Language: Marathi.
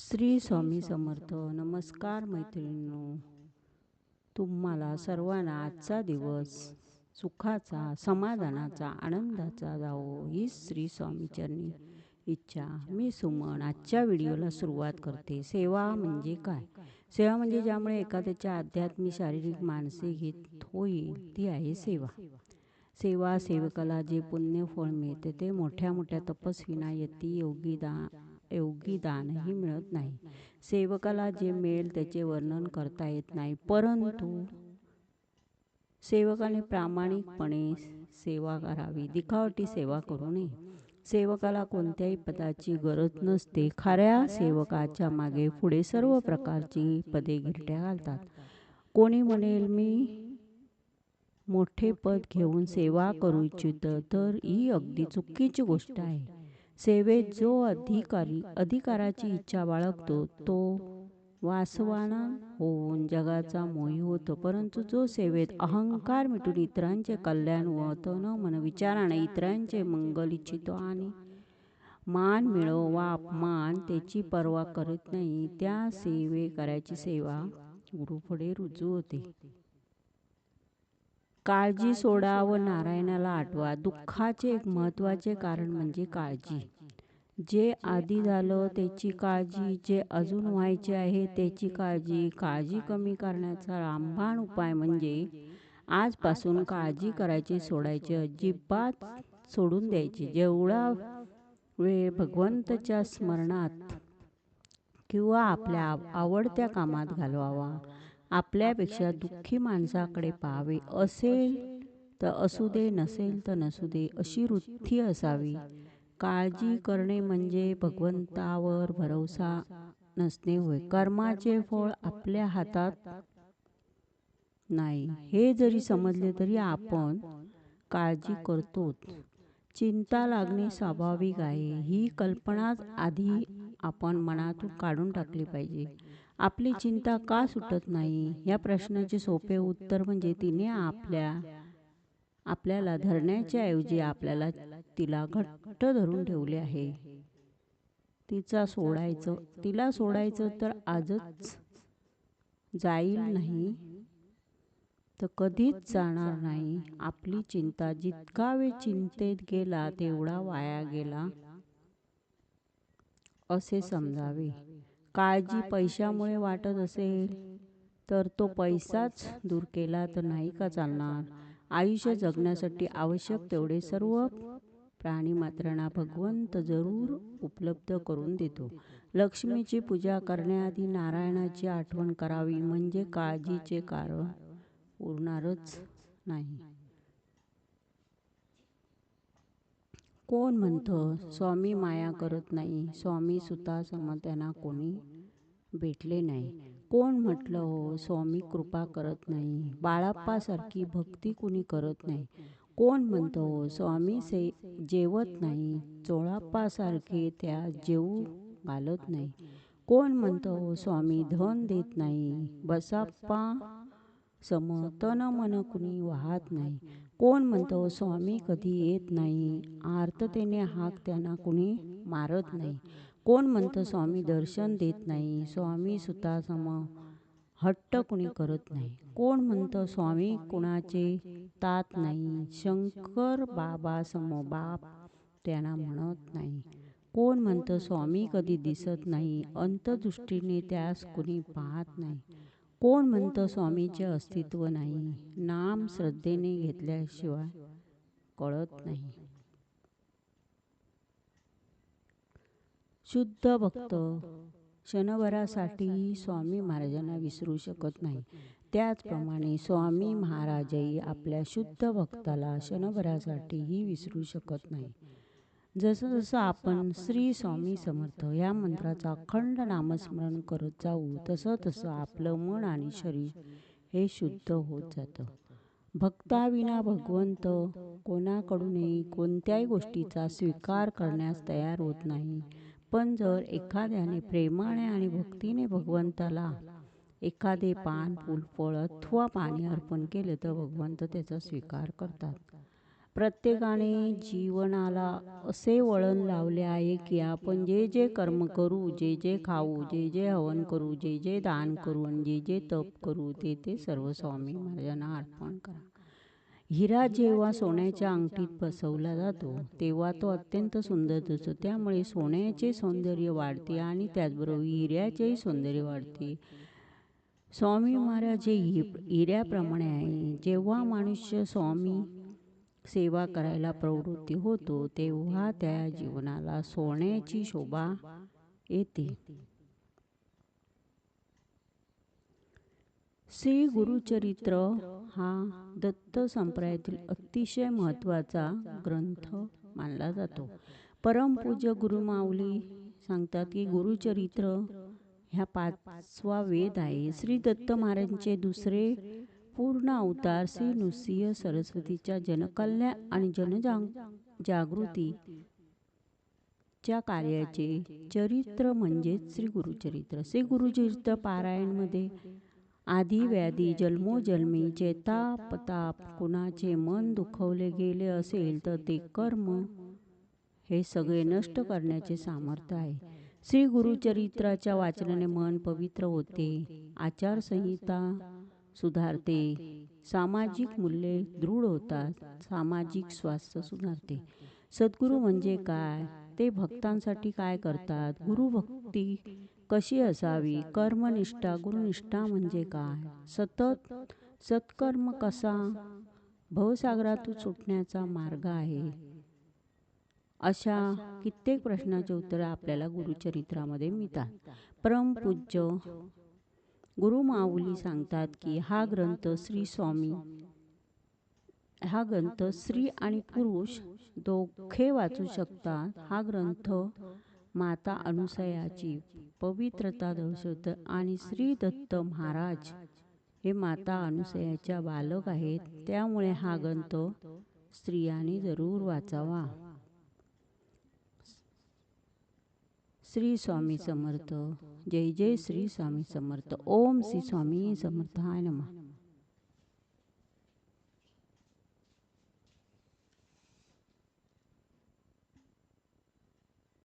श्री स्वामी समर्थ. नमस्कार मैत्रिणींनो. तुम्हाला सर्वांना आजचा दिवस सुखाचा समाधानाचा आनंदाचा जावो ही श्री स्वामीचरणी इच्छा. मी सुमन आजच्या व्हिडिओला सुरुवात करते. सेवा म्हणजे काय? सेवा म्हणजे ज्यामुळे एखाद्याच्या आध्यात्मिक शारीरिक मानसिक हित होईल ती आहे सेवा. सेवा सेवकाला जे पुण्य फळ मिळते ते मोठ्या मोठ्या तपस्विना यती योगी दा योगी दानही मिळत नाही. सेवकाला जे मिळेल त्याचे वर्णन करता येत नाही. परंतु सेवकाने प्रामाणिकपणे सेवा करावी. दिखावटी सेवा करू नये. सेवकाला कोणत्याही पदाची गरज नसते. खऱ्या सेवकाच्या मागे पुढे सर्व प्रकारची पदे गिरट्या घालतात. कोणी म्हणेल मी मोठे पद घेऊन सेवा करू इच्छित तर ही अगदी चुकीची गोष्ट आहे. सेवेत जो अधिकारी अधिकाराची इच्छा बाळगतो तो वासवाना होऊन जगाचा मोही होतो. परंतु जो सेवेत अहंकार मिटून इतरांचे कल्याण व तन मन विचाराने इतरांचे मंगल इच्छितो आणि मान मिळो वा अपमान त्याची पर्वा करत नाही त्या सेवे करायची सेवा गुरुपुढे रुजू होते. काळजी सोडा व नारायणाला आठवा. दुःखाचे एक महत्त्वाचे कारण म्हणजे काळजी. जे आधी झालं त्याची काळजी जे अजून व्हायचे आहे त्याची काळजी. काळजी कमी करण्याचा रामबाण उपाय म्हणजे आजपासून काळजी करायची सोडायची अजिबात सोडून द्यायची. जेवढा वेळ भगवंताच्या स्मरणात किंवा आपल्या आवडत्या कामात घालवावा. आपल्यापेक्षा दुःखी माणसाकडे पाहावे असेल तर असू दे नसेल तर नसू दे अशी वृत्ती असावी. काळजी करणे म्हणजे भगवंतावर भरोसा नसणे होय. कर्माचे फळ आपल्या हातात नाही. हे जरी समजले तरी आपण काळजी करतोच चिंता लागणे स्वाभाविक आहे. ही कल्पनाच आधी आपण मनातून काढून टाकली पाहिजे. आपली चिंता का सुटत नाही? या प्रश्नाचे सोपे उत्तर म्हणजे तिने आपल्या आपल्याला धरण्याच्या ऐवजी आपल्याला तिला घट्ट धरून ठेवले आहे. तिचा सोडायचं तिला सोडायचं तर आजच जाईल नाही. तर कधीच जाणार नाही. आपली चिंता जितका वेळ चिंतेत गेला तेवढा वाया गेला. असे समजावे. काळजी पैशामुळे वाटत असेल तर तो पैसाच दूर केला तर नाही का चालणार? आयुष्य जगण्यासाठी आवश्यक तेवढे सर्व प्राणीमात्रांना भगवंत जरूर उपलब्ध करून देतो. लक्ष्मीची पूजा करण्याआधी नारायणाची आठवण करावी. म्हणजे काळजीचे कारण उरणारच नाही. कोण म्हणतं स्वामी माया करत नाही स्वामी सुता सम त्यांना कोणी भेटले नाही. कोण म्हटलं हो स्वामी कृपा करत नाही. बाळाप्पासारखी भक्ती कुणी करत नाही. कोण म्हणतो हो स्वामी से जेवत नाही चोळाप्पासारखे त्या जेवू घालत नाही. कोण म्हणतो हो स्वामी धन देत नाही बसाप्पा सम तन मन कुणी वाहत नाही. कोण म्हणतो स्वामी कधी येत नाही. आर्ततेने हाक त्यांना कुणी मारत नाही. कोण म्हणतं स्वामी दर्शन देत नाही. स्वामी सुतासम हट्ट कुणी करत नाही. कोण म्हणतं स्वामी कुणाचे तात नाही. शंकर बाबा सम बाप त्यांना म्हणत नाही. कोण म्हणतं स्वामी कधी दिसत नाही. अंतदृष्टीने त्यास कुणी पाहत नाही. कोण म्हणतं स्वामीचे अस्तित्व नाही? नाम श्रद्धेने घेतल्याशिवाय कळत नाही. शुद्ध भक्त क्षणभरासाठीही स्वामी महाराजांना विसरू शकत नाही. त्याचप्रमाणे स्वामी महाराजही आपल्या शुद्ध भक्ताला क्षणभरासाठीही विसरू शकत नाही. जसं जसं आपण श्री स्वामी समर्थ या मंत्राचा अखंड नामस्मरण करत जाऊ तसं तसं आपलं मन आणि शरीर हे शुद्ध होत जातं. भक्ताविना भगवंत कोणाकडूनही कोणत्याही गोष्टीचा स्वीकार करण्यास तयार होत नाही. पण जर एखाद्याने प्रेमाने आणि भक्तीने भगवंताला एखादे पान फूल फळ अथवा पाणी अर्पण केले तर भगवंत त्याचा स्वीकार करतात. प्रत्येकाने जीवनाला असे वळण लावले आहे की आपण जे जे कर्म करू जे जे खाऊ जे जे हवन करू जे जे दान करू आणि जे जे तप करू ते ते सर्व स्वामी महाराजांना अर्पण करा. हिरा जेव्हा सोन्याच्या अंगठीत बसवला जातो तेव्हा तो अत्यंत सुंदर दिसतो. त्यामुळे सोन्याचे सौंदर्य वाढते आणि त्याचबरोबर हिऱ्याचेही सौंदर्य वाढते. स्वामी महाराज हे हि हिऱ्याप्रमाणे आहे. जेव्हा मनुष्य स्वामी सेवा करायला प्रवृत्ती होतो तेव्हा त्या जीवनाला सोन्याची शोभा येते. श्री गुरुचरित्र हा दत्त संप्रदायातील अतिशय महत्त्वाचा ग्रंथ मानला जातो. परमपूज्य गुरुमाऊली सांगतात की गुरुचरित्र ह्या पाचवा वेद आहे. श्री दत्त महाराजांचे दुसरे पूर्ण अवतार श्री नृसिंह सरस्वतीच्या जनकल्याण आणि जनजाग जागृती च्या कार्याचे चरित्र म्हणजेच श्री गुरुचरित्र. श्री गुरुचरित्र पारायणमध्ये आधी व्याधी जन्मोजन्मी चेतापताप कुणाचे मन दुखवले गेले असेल तर ते कर्म हे सगळे नष्ट करण्याचे सामर्थ्य आहे. श्री गुरुचरित्राच्या वाचनाने मन पवित्र होते. आचारसंहिता सुधारते. सामाजिक मूल्ये दृढ होतात. सामाजिक स्वास्थ्य सुधारते. सद्गुरू म्हणजे काय? ते भक्तांसाठी काय करतात? गुरुभक्ती कशी असावी? कर्मनिष्ठा गुरुनिष्ठा म्हणजे काय? सतत सत्कर्म कसा? भवसागरातून सुटण्याचा मार्ग आहे. अशा कित्येक प्रश्नाचे उत्तर आपल्याला गुरुचरित्रामध्ये मिळतात. परमपूज्य गुरुमाऊली सांगतात की हा ग्रंथ श्री स्वामी हा ग्रंथ स्त्री आणि पुरुष दोघे वाचू शकतात. हा ग्रंथ माता अनुसयाची पवित्रता दर्शवतं आणि श्री दत्त महाराज हे माता अनुसयाच्या बालक आहेत. त्यामुळे हा ग्रंथ स्त्रियांनी जरूर वाचावा. श्री स्वामी समर्थ. जय जय श्री स्वामी समर्थ. ओम श्री स्वामी समर्थ. हाय नमा.